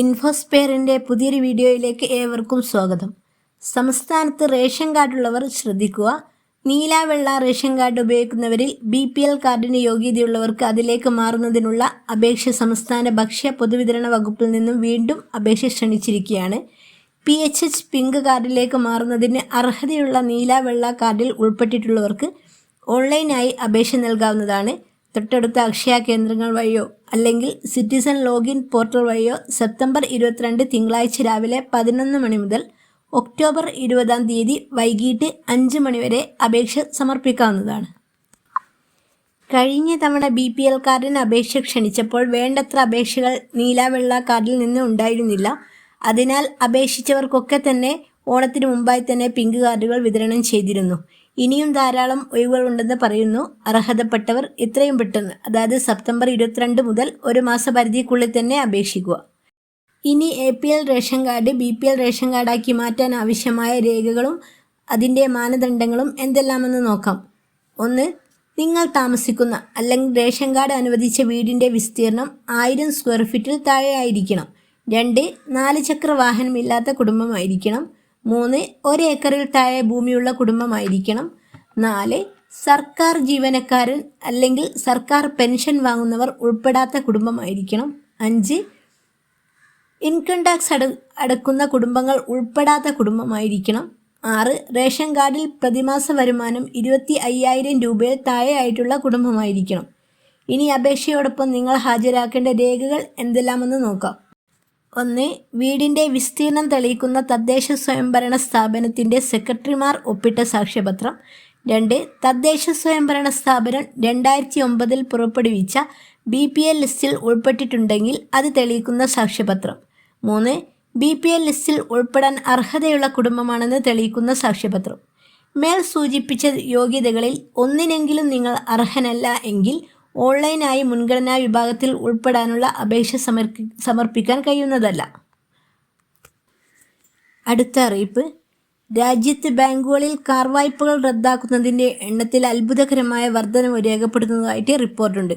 ഇൻഫോസ്പെയറിന്റെ പുതിയൊരു വീഡിയോയിലേക്ക് ഏവർക്കും സ്വാഗതം. സംസ്ഥാനത്ത് റേഷൻ കാർഡുള്ളവർ ശ്രദ്ധിക്കുക. നീല വെള്ള റേഷൻ കാർഡ് ഉപയോഗിക്കുന്നവരിൽ ബി പി എൽ കാർഡിന് യോഗ്യതയുള്ളവർക്ക് അതിലേക്ക് മാറുന്നതിനുള്ള അപേക്ഷ സംസ്ഥാന ഭക്ഷ്യ പൊതുവിതരണ വകുപ്പിൽ നിന്നും വീണ്ടും അപേക്ഷ ക്ഷണിച്ചിരിക്കുകയാണ്. പി എച്ച് എച്ച് പിങ്ക് കാർഡിലേക്ക് മാറുന്നതിന് അർഹതയുള്ള നീല വെള്ള കാർഡിൽ ഉൾപ്പെട്ടിട്ടുള്ളവർക്ക് ഓൺലൈനായി അപേക്ഷ നൽകാവുന്നതാണ്. തൊട്ടടുത്ത അക്ഷയ കേന്ദ്രങ്ങൾ വഴിയോ അല്ലെങ്കിൽ സിറ്റിസൺ ലോഗിൻ പോർട്ടൽ വഴിയോ സെപ്റ്റംബർ ഇരുപത്തിരണ്ട് തിങ്കളാഴ്ച രാവിലെ പതിനൊന്ന് മണി മുതൽ ഒക്ടോബർ ഇരുപതാം തീയതി വൈകിട്ട് അഞ്ച് മണിവരെ അപേക്ഷ സമർപ്പിക്കാവുന്നതാണ്. കഴിഞ്ഞ തവണ ബി പി എൽ കാർഡിന് അപേക്ഷ ക്ഷണിച്ചപ്പോൾ വേണ്ടത്ര അപേക്ഷകൾ നീലാവെള്ള കാർഡിൽ നിന്ന് ഉണ്ടായിരുന്നില്ല. അതിനാൽ അപേക്ഷിച്ചവർക്കൊക്കെ തന്നെ ഓണത്തിന് മുമ്പായി തന്നെ പിങ്ക് കാർഡുകൾ വിതരണം ചെയ്തിരുന്നു. ഇനിയും ധാരാളം ഒഴിവുകളുണ്ടെന്ന് പറയുന്നു. അർഹതപ്പെട്ടവർ എത്രയും പെട്ടെന്ന് അതായത് സെപ്റ്റംബർ ഇരുപത്തിരണ്ട് മുതൽ ഒരു മാസപരിധിക്കുള്ളിൽ തന്നെ അപേക്ഷിക്കുക. ഇനി A P L ration card B P L ration കാർഡാക്കി മാറ്റാൻ ആവശ്യമായ രേഖകളും അതിന്റെ മാനദണ്ഡങ്ങളും എന്തെല്ലാമെന്ന് നോക്കാം. ഒന്ന് നിങ്ങൾ താമസിക്കുന്ന അല്ലെങ്കിൽ റേഷൻ കാർഡ് അനുവദിച്ച വീടിന്റെ വിസ്തീർണം ആയിരം സ്ക്വയർ ഫീറ്റിൽ താഴെയായിരിക്കണം. രണ്ട് നാല് ചക്ര വാഹനമില്ലാത്ത കുടുംബമായിരിക്കണം. മൂന്ന് ഒരേക്കറിൽ താഴെ ഭൂമിയുള്ള കുടുംബമായിരിക്കണം. നാല് സർക്കാർ ജീവനക്കാരൻ അല്ലെങ്കിൽ സർക്കാർ പെൻഷൻ വാങ്ങുന്നവർ ഉൾപ്പെടാത്ത കുടുംബമായിരിക്കണം. അഞ്ച് ഇൻകം ടാക്സ് അട അടക്കുന്ന കുടുംബങ്ങൾ ഉൾപ്പെടാത്ത കുടുംബമായിരിക്കണം. ആറ് റേഷൻ കാർഡിൽ പ്രതിമാസ വരുമാനം ഇരുപത്തി അയ്യായിരം രൂപയിൽ താഴെയായിട്ടുള്ള കുടുംബമായിരിക്കണം. ഇനി അപേക്ഷയോടൊപ്പം നിങ്ങൾ ഹാജരാക്കേണ്ട രേഖകൾ എന്തെല്ലാമെന്ന് നോക്കാം. ഒന്ന് വീടിന്റെ വിസ്തീർണം തെളിയിക്കുന്ന തദ്ദേശ സ്വയംഭരണ സ്ഥാപനത്തിന്റെ സെക്രട്ടറിമാർ ഒപ്പിട്ട സാക്ഷ്യപത്രം. രണ്ട് തദ്ദേശ സ്വയംഭരണ സ്ഥാപനം രണ്ടായിരത്തി ഒമ്പതിൽ പുറപ്പെടുവിച്ച ബി പി എൽ ലിസ്റ്റിൽ ഉൾപ്പെട്ടിട്ടുണ്ടെങ്കിൽ അത് തെളിയിക്കുന്ന സാക്ഷ്യപത്രം. മൂന്ന് ബി പി എൽ ലിസ്റ്റിൽ ഉൾപ്പെടാൻ അർഹതയുള്ള കുടുംബമാണെന്ന് തെളിയിക്കുന്ന സാക്ഷ്യപത്രം. മേൽ സൂചിപ്പിച്ച യോഗ്യതകളിൽ ഒന്നിനെങ്കിലും നിങ്ങൾ അർഹനല്ല എങ്കിൽ ഓൺലൈനായി മുൻഗണനാ വിഭാഗത്തിൽ ഉൾപ്പെടാനുള്ള അപേക്ഷ സമർപ്പി സമർപ്പിക്കാൻ കഴിയുന്നതല്ല. അടുത്ത അറിയിപ്പ്. രാജ്യത്ത് ബാങ്കുകളിൽ കാർ വായ്പകൾ റദ്ദാക്കുന്നതിന്റെ എണ്ണത്തിൽ അത്ഭുതകരമായ വർധനവ് രേഖപ്പെടുത്തുന്നതായിട്ട് റിപ്പോർട്ടുണ്ട്.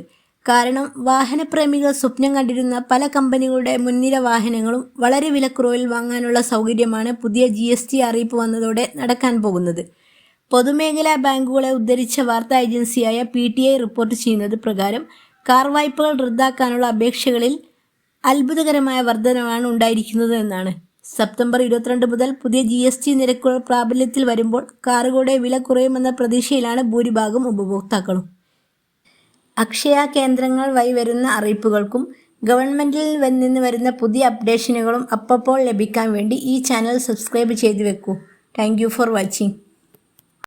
കാരണം വാഹനപ്രേമികൾ സ്വപ്നം കണ്ടിരുന്ന പല കമ്പനികളുടെ മുൻനിര വാഹനങ്ങളും വളരെ വിലക്കുറവിൽ വാങ്ങാനുള്ള സൗകര്യമാണ് പുതിയ ജി അറിയിപ്പ് വന്നതോടെ നടക്കാൻ പോകുന്നത്. പൊതുമേഖലാ ബാങ്കുകളെ ഉദ്ധരിച്ച വാർത്താ ഏജൻസിയായ പി ടി ഐ റിപ്പോർട്ട് ചെയ്യുന്നത് പ്രകാരം കാർ വായ്പകൾ റദ്ദാക്കാനുള്ള അപേക്ഷകളിൽ അത്ഭുതകരമായ വർധനമാണ് ഉണ്ടായിരിക്കുന്നത് എന്നാണ്. സെപ്റ്റംബർ ഇരുപത്തിരണ്ട് മുതൽ പുതിയ ജി എസ് ടി നിരക്കുകൾ പ്രാബല്യത്തിൽ വരുമ്പോൾ കാറുകളുടെ വില കുറയുമെന്ന പ്രതീക്ഷയിലാണ് ഭൂരിഭാഗം ഉപഭോക്താക്കളും. അക്ഷയ കേന്ദ്രങ്ങൾ വഴി വരുന്ന അറിയിപ്പുകൾക്കും ഗവൺമെന്റിൽ നിന്ന് വരുന്ന പുതിയ അപ്ഡേഷനുകളും അപ്പപ്പോൾ ലഭിക്കാൻ വേണ്ടി ഈ ചാനൽ സബ്സ്ക്രൈബ് ചെയ്തു വെക്കൂ താങ്ക് ഫോർ വാച്ചിങ്.